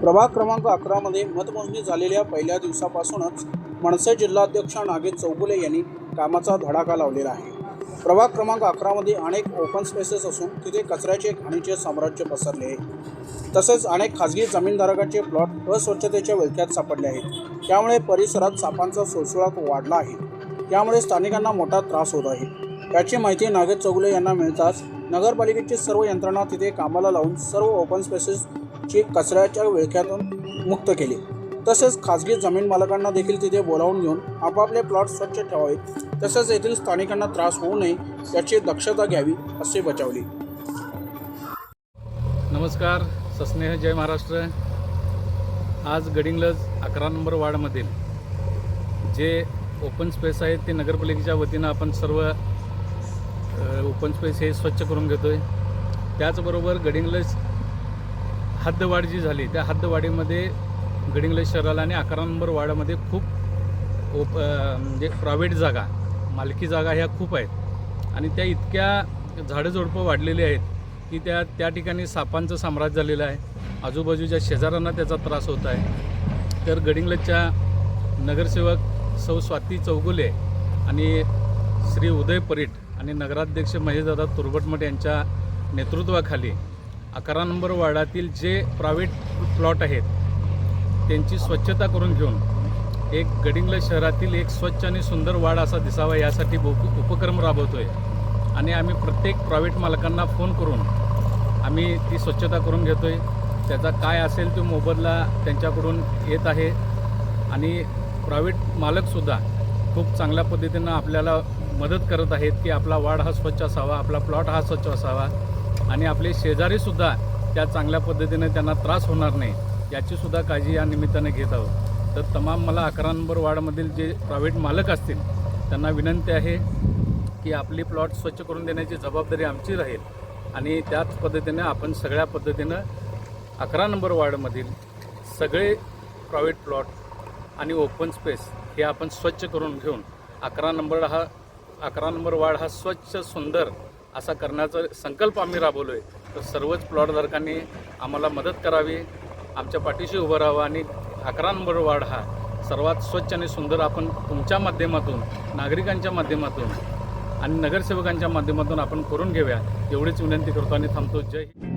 प्रभाग क्रमांक अकरामध्ये मतमोजणी झालेल्या पहिल्या दिवसापासूनच मनसे जिल्हाध्यक्ष नागेश चौगुले यांनी कामाचा धडाका लावलेला आहे. प्रभाग क्रमांक अकरामध्ये अनेक ओपन स्पेसेस असून तिथे कचऱ्याचे घाणीचे साम्राज्य पसरले आहे. तसेच अनेक खाजगी जमीनधारकांचे प्लॉट अस्वच्छतेच्या विळख्यात सापडले आहेत. त्यामुळे परिसरात सापांचा सुळसुळाट वाढला आहे. त्यामुळे स्थानिकांना मोठा त्रास होत आहे. याची माहिती नागेश चौगुले यांना मिळताच नगरपालिकेची सर्व यंत्रणा तिथे कामाला लावून सर्व ओपन स्पेसेस चे कचऱ्याच्या विळख्यातून मुक्त केली. तसेच खाजगी जमीन मालकांना देखील तिथे बोलावून घेऊन आपापले प्लॉट स्वच्छ ठेवावेत तसेच येथील स्थानिकांना त्रास होऊ नये याची दक्षता घ्यावी असे बचावले. नमस्कार सस्नेह जय महाराष्ट्र. आज गडिंगलज अकरा नंबर वार्डमधील जे ओपन स्पेस आहेत ते नगरपालिकेच्या वतीनं आपण सर्व ओपन स्पेस हे स्वच्छ करून घेतो आहे त्याचबरोबर गडिंगलज हद्दवाढ जी झाली त्या हद्दवाढीमध्ये गडिंग्लज शहराला आणि अकरा नंबर वाड्यामध्ये खूप ओप म्हणजे प्रायव्हेट जागा मालकी जागा ह्या खूप आहेत. आणि त्या इतक्या झाडंझुडपं वाढलेली आहेत की त्या त्या ठिकाणी सापांचं साम्राज्य झालेलं आहे. आजूबाजूच्या शेजाऱ्यांना त्याचा त्रास होत आहे. तर गडिंग्लजच्या नगरसेवक सौ स्वाती चौगुले आणि श्री उदय परीट आणि नगराध्यक्ष महेशदादा तुरबटमठ यांच्या नेतृत्वाखाली अकरा नंबर वार्डातील जे प्रायव्हेट प्लॉट आहेत त्यांची स्वच्छता करून घेऊन एक गडिंग्लज शहरातील एक स्वच्छ आणि सुंदर वाढ असा दिसावा यासाठी उप उपक्रम राबवतो आहे आणि आम्ही प्रत्येक प्रायव्हेट मालकांना फोन करून आम्ही ती स्वच्छता करून घेतो आहे त्याचा काय असेल तो मोबदला त्यांच्याकडून येत आहे. आणि प्रायव्हेट मालकसुद्धा खूप चांगल्या पद्धतीनं आपल्याला मदत करत आहेत की आपला वाढ हा स्वच्छ असावा आपला प्लॉट हा स्वच्छ असावा. आणि आपले शेजारीसुद्धा त्या चांगल्या पद्धतीने त्यांना त्रास होणार नाही याचीसुद्धा काळजी या निमित्ताने घेत आहोत. तर तमाम मला अकरा नंबर वार्डमधील जे प्रायव्हेट मालक असतील त्यांना विनंती आहे की आपली प्लॉट स्वच्छ करून देण्याची जबाबदारी आमची राहील आणि त्याच पद्धतीने आपण सगळ्या पद्धतीनं अकरा नंबर वार्डमधील सगळे प्रायव्हेट प्लॉट आणि ओपन स्पेस हे आपण स्वच्छ करून घेऊन अकरा नंबर हा अकरा नंबर वार्ड हा स्वच्छ सुंदर असा करण्याचा संकल्प आम्ही राबवलो आहे तर सर्वच प्लॉटधारकांनी आम्हाला मदत करावी. आमच्या पाठीशी उभं राहावं आणि अकरा नंबर वाढ हा सर्वात स्वच्छ आणि सुंदर आपण तुमच्या माध्यमातून नागरिकांच्या माध्यमातून आणि नगरसेवकांच्या माध्यमातून आपण करून घेऊया. एवढीच विनंती करतो आणि थांबतो. जय हिंद.